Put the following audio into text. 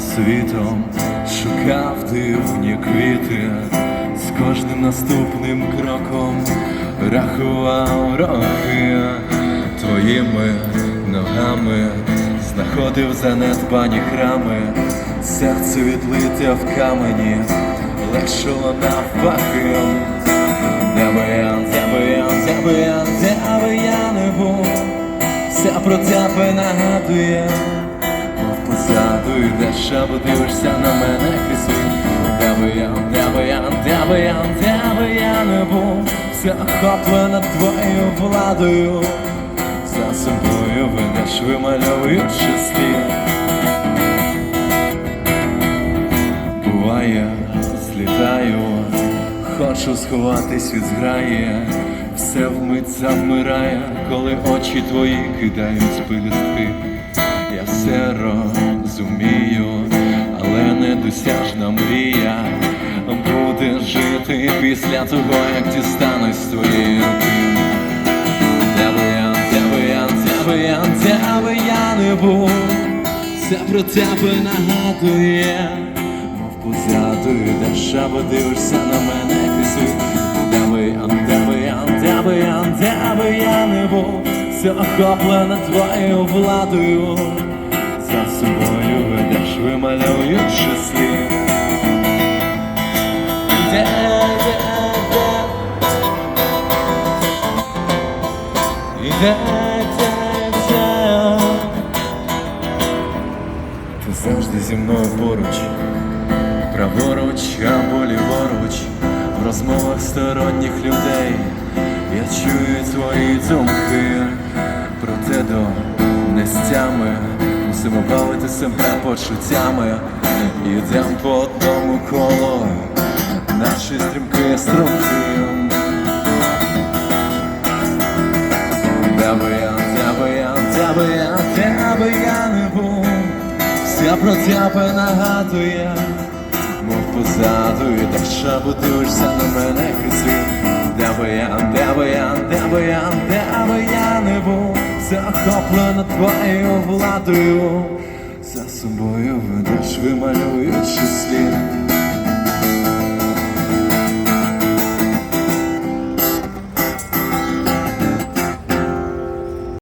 світом, шукав дивні квіти, з кожним наступним кроком рахував роки. Твоїми ногами, знаходив занедбані храми, серце відлите в камені, легшало навпаки. Де би я, де би я, де би я, де би я не був, все про тебе нагадує, позаду йдеш, або дивишся на мене крізь Де би я, де би я, де би я, де би я? Не був, все охоплено твоєю владою, за собою ведеш, вимальовуючи слід. Буває, злітаю, хочу сховатись від зграї, все вмить завмирає, коли очі твої кидають пилюстки. Я все розумію, але недосяжна мрія. Буде жити після того, як дістанусь руки. Де би я, де би я, де де би я не був, все про тебе нагадує, мов позаду йдеш, або дивишся на мене крізь Де би я, де би я, де би я, де би я не був, все охоплено твоєю владою, за собою вимальовуючи слід. Де. Ти завжди зі мною поруч, праворуч або ліворуч, в розмовах сторонніх людей я чую твої думки, проте до нестями мусимо бавити себе почуттями, Ідем по одному колу, наші стрімки струмки. Де би я, де би я, де би я, де би я не був, все про тебе нагадує, мов позаду йдеш, або дивишся на мене крізь Де би я, де би я, де би я, охоплено твоєю владою, за собою ведеш, вималюючи слід.